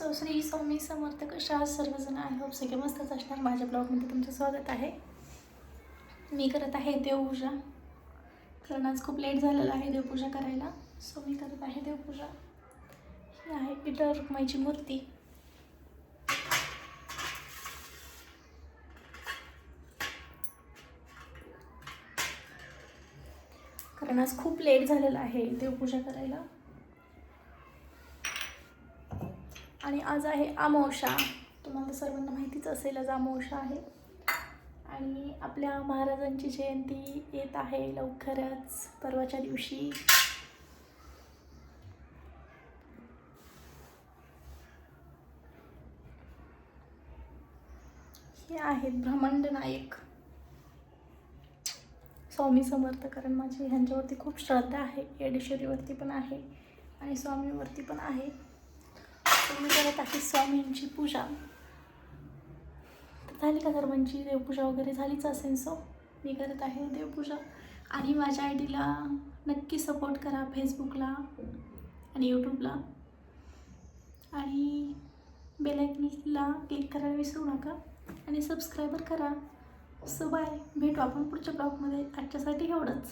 So Shri Swami Samarth कशा सर्वजण I hope सगळे मस्तच असणार. माझ्या ब्लॉगमध्ये तुमचं स्वागत आहे. मी करत आहे देवपूजा. कारण आज खूप लेट झालेलं आहे देवपूजा करायला. सो मी करत आहे देवपूजा. ही आहे पीटर रुक्माईची मूर्ती. कारण आज खूप लेट झालेलं आहे देवपूजा करायला. आणि आज आहे अमावस्या तुम्हाला सर्वांना माहितीच असेल आज अमावस्या आहे. आणि आपल्या महाराजांची जयंती येत आहे लवकरच परवाच्या दिवशी. हे आहेत ब्रह्मांड नायक. स्वामी समर्थ कारण माझी ह्यांच्यावरती खूप श्रद्धा आहे. येडेश्वरीवरती पण आहे आणि स्वामीवरती पण आहे. तर स्वामींची पूजा. तर झाली का सर्वांची देवपूजा वगैरे झालीच असेल सो मी करत आहे देवपूजा. आणि माझ्या आय डीला नक्की सपोर्ट करा फेसबुकला आणि यूट्यूबला आणि बेलायकनला क्लिक करायला विसरू नका आणि सबस्क्रायबर करा. सो बाय भेटू आपण पुढच्या ब्लॉगमध्ये आजच्यासाठी एवढंच.